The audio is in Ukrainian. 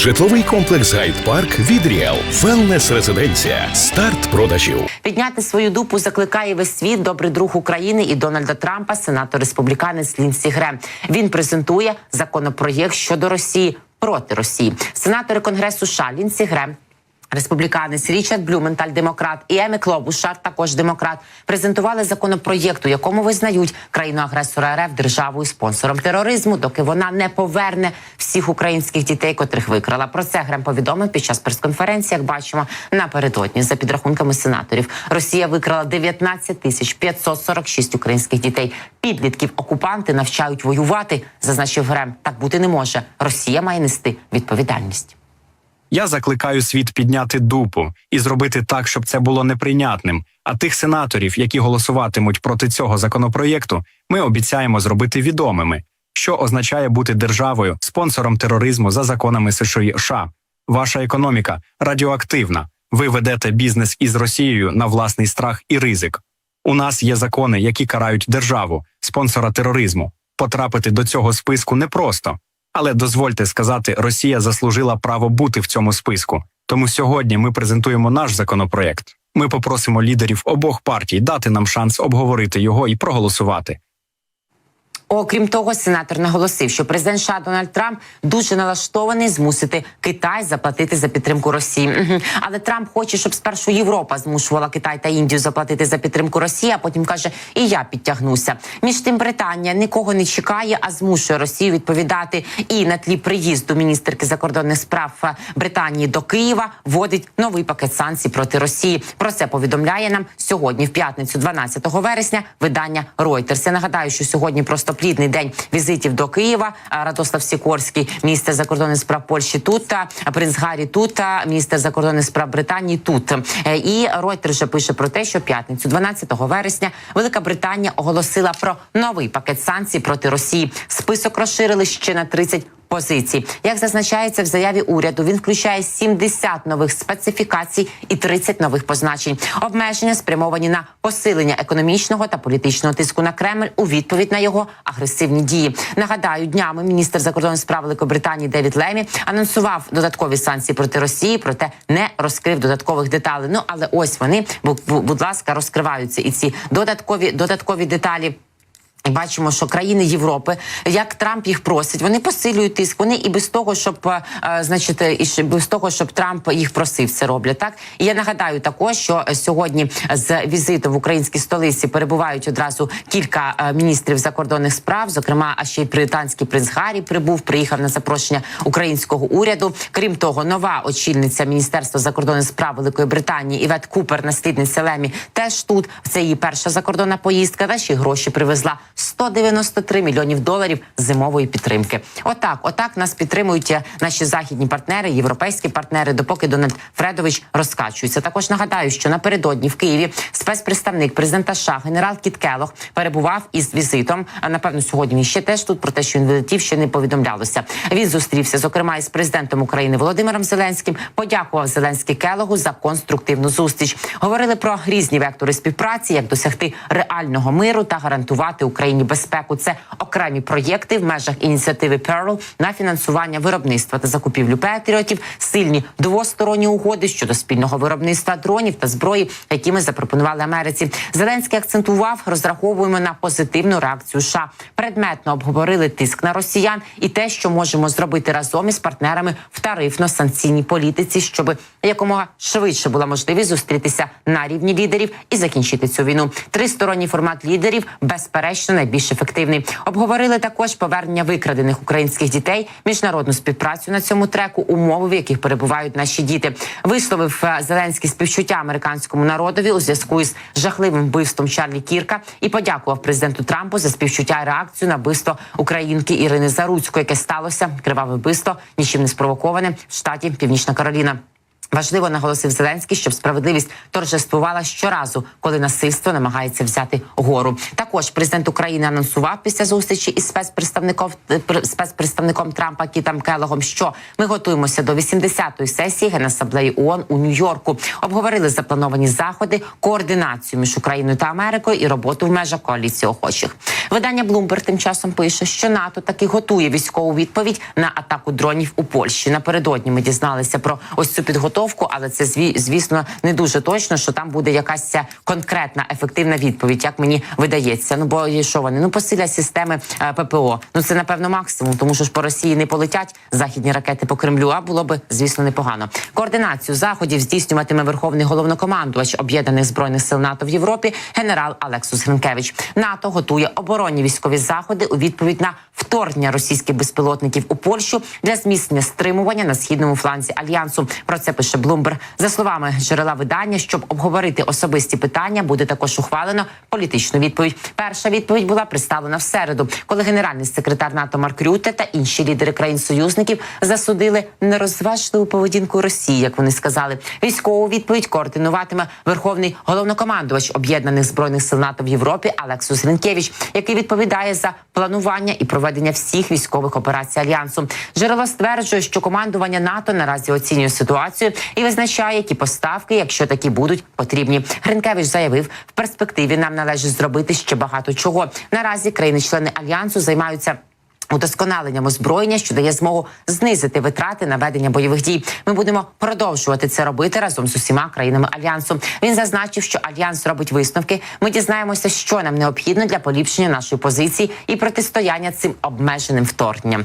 Житловий комплекс Гайд Парк від Ріел. Велнес резиденція. Старт продажів. Підняти свою дупу закликає весь світ добрий друг України і Дональда Трампа, сенатор республіканець Лінсі Грем. Він презентує законопроєкт щодо Росії проти Росії. Сенатори Конгресу США Лінсі Грем. Республіканець Річард Блюменталь, демократ, і Емі Клобушар, також демократ, презентували законопроєкт, у якому визнають країну агресора РФ державою спонсором тероризму, доки вона не поверне всіх українських дітей, котрих викрала. Про це Грем повідомив під час прес-конференції. Як бачимо, напередодні за підрахунками сенаторів, Росія викрала 19 тисяч 546 українських дітей. Підлітків окупанти навчають воювати, зазначив Грем. Так бути не може. Росія має нести відповідальність. Я закликаю світ підняти дупу і зробити так, щоб це було неприйнятним. А тих сенаторів, які голосуватимуть проти цього законопроєкту, ми обіцяємо зробити відомими, що означає бути державою спонсором тероризму за законами США. Ваша економіка радіоактивна. Ви ведете бізнес із Росією на власний страх і ризик. У нас є закони, які карають державу, спонсора тероризму. Потрапити до цього списку непросто. Але дозвольте сказати, Росія заслужила право бути в цьому списку. Тому сьогодні ми презентуємо наш законопроект. Ми попросимо лідерів обох партій дати нам шанс обговорити його і проголосувати. Окрім того, сенатор наголосив, що президент США Дональд Трамп дуже налаштований змусити Китай заплатити за підтримку Росії. Але Трамп хоче, щоб спершу Європа змушувала Китай та Індію заплатити за підтримку Росії, а потім каже, і я підтягнуся. Між тим, Британія нікого не чекає, а змушує Росію відповідати. І на тлі приїзду міністерки закордонних справ е, Британії до Києва вводить новий пакет санкцій проти Росії. Про це повідомляє нам сьогодні, в п'ятницю, 12 вересня, видання Reuters. Я нагадаю, що сьогодні просто плідний день візитів до Києва. Радослав Сікорський, міністр закордонних справ Польщі тут, та принц Гаррі тут, та міністр закордонних справ Британії тут. Е, І Ройтер вже пише про те, що п'ятницю, 12 вересня, Велика Британія оголосила про новий пакет санкцій проти Росії. Список розширили ще на 30 позицій. Як зазначається в заяві уряду, він включає 70 нових специфікацій і 30 нових позначень. Обмеження спрямовані на посилення економічного та політичного тиску на Кремль у відповідь на його агресивні дії. Нагадаю, днями міністр закордонних справ Великобританії Девід Лемі анонсував додаткові санкції проти Росії, проте не розкрив додаткових деталей. Ну але ось вони, бу- бу- будь ласка, розкриваються і ці додаткові додаткові деталі. Бачимо, що країни Європи, як Трамп їх просить, вони посилюють тиск. Вони і без того, щоб е, значить, і без того, щоб Трамп їх просив, це роблять. Так і я нагадаю також, що сьогодні з візитом в українській столиці перебувають одразу кілька е, міністрів закордонних справ. Зокрема, а ще й британський принц Гаррі прибув, приїхав на запрошення українського уряду. Крім того, нова очільниця міністерства закордонних справ Великої Британії Івет Купер, наслідниця Лемі, теж тут. Це її перша закордонна поїздка. Та гроші привезла 193 мільйонів доларів зимової підтримки. Отак, отак нас підтримують е, наші західні партнери, європейські партнери, допоки Дональд Фредович розкачується. Також нагадаю, що напередодні в Києві спецпредставник президента США генерал Кіт Келох перебував із візитом. А напевно, сьогодні він ще теж тут про те, що він вилетів, ще не повідомлялося. Він зустрівся зокрема із президентом України Володимиром Зеленським. Подякував Зеленський Келогу за конструктивну зустріч. Говорили про різні вектори співпраці, як досягти реального миру та гарантувати Україні безпеку. Це окремі проєкти в межах ініціативи Pearl на фінансування виробництва та закупівлю патріотів, сильні двосторонні угоди щодо спільного виробництва дронів та зброї, які ми запропонували Америці. Зеленський акцентував, розраховуємо на позитивну реакцію. США. предметно обговорили тиск на росіян і те, що можемо зробити разом із партнерами в тарифно-санкційній політиці, щоб якомога швидше була можливість зустрітися на рівні лідерів і закінчити цю війну. Тристоронній формат лідерів безперечно найбільш ефективний. Обговорили також повернення викрадених українських дітей, міжнародну співпрацю на цьому треку, умови, в яких перебувають наші діти. Висловив е, Зеленський співчуття американському народові у зв'язку із жахливим вбивством Чарлі Кірка і подякував президенту Трампу за співчуття і реакцію на вбивство українки Ірини Заруцької, яке сталося криваве вбивство, нічим не спровоковане в штаті Північна Кароліна. Важливо наголосив Зеленський, щоб справедливість торжествувала щоразу, коли насильство намагається взяти гору. Також президент України анонсував після зустрічі із спецпредставником е, спецпредставником Трампа Кітом Келогом, що ми готуємося до 80-ї сесії Генасамблеї ООН у Нью-Йорку. Обговорили заплановані заходи, координацію між Україною та Америкою і роботу в межах коаліції охочих. Видання Bloomberg тим часом пише, що НАТО таки готує військову відповідь на атаку дронів у Польщі. Напередодні ми дізналися про ось цю підготовку, але це зві- звісно не дуже точно, що там буде якась конкретна ефективна відповідь, як мені видається. Ну бо що вони ну посилять системи е, ППО. Ну це напевно максимум, тому що ж по Росії не полетять західні ракети по Кремлю. А було би звісно непогано. Координацію заходів здійснюватиме верховний головнокомандувач об'єднаних збройних сил НАТО в Європі, генерал Алексус Гринкевич. НАТО готує оборонні військові заходи у відповідь на вторгнення російських безпілотників у Польщу для зміцнення стримування на східному фланзі альянсу. Про це пише Блумберг. За словами джерела видання, щоб обговорити особисті питання, буде також ухвалено політичну відповідь. Перша відповідь була представлена в середу, коли генеральний секретар НАТО Марк Рюте та інші лідери країн-союзників засудили нерозважливу поведінку Росії, як вони сказали. Військову відповідь координуватиме верховний головнокомандувач об'єднаних збройних сил НАТО в Європі Алексус Гринкевич, який відповідає за планування і проведення всіх військових операцій альянсу. Джерело стверджує, що командування НАТО наразі оцінює ситуацію і визначає, які поставки, якщо такі будуть потрібні. Гринкевич заявив, в перспективі нам належить зробити ще багато чого. Наразі країни-члени альянсу займаються. Удосконаленням озброєння, що дає змогу знизити витрати на ведення бойових дій. Ми будемо продовжувати це робити разом з усіма країнами альянсу. Він зазначив, що альянс робить висновки. Ми дізнаємося, що нам необхідно для поліпшення нашої позиції і протистояння цим обмеженим вторгненням.